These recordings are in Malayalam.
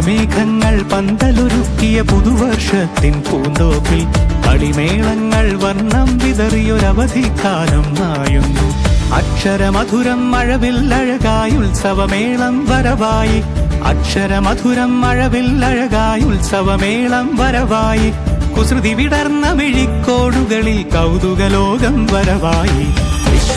മഴമേഘങ്ങൾ പന്തലൊരുക്കിയ പുതുവർഷത്തിൻ പൂന്തോപ്പിൽ കളിമേളങ്ങൾ വർണം വിതറിയൊരവധിക്കാലം നായുന്നു അക്ഷരമധുരം മഴവിൽ അഴകായി ഉത്സവമേളം വരവായി. അക്ഷരമധുരം മഴവിൽ അഴകായി ഉത്സവമേളം വരവായി. കുസൃതി വിടർന്ന മിഴിക്കോടുകളിൽ കൗതുകലോകം വരവായി.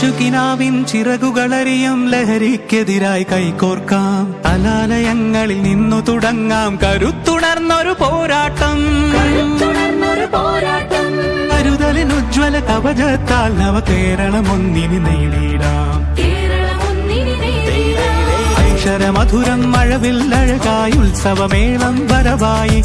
ചുകിനാവിൻ ചിറകുകളറിയും ലഹരിക്കെതിരായി കൈകോർക്കാം. കലാലയങ്ങളിൽ നിന്നു തുടങ്ങാം. കരുത്തുണർന്നൊരു പോരാട്ടം. കരുതലിനുജ്വല കവചത്താൽ നവ കേരളം ഒന്നിനി നേടിയിടാം. അക്ഷരമധുരം മഴവിൽ അഴകായി ഉത്സവമേളം വരവായി.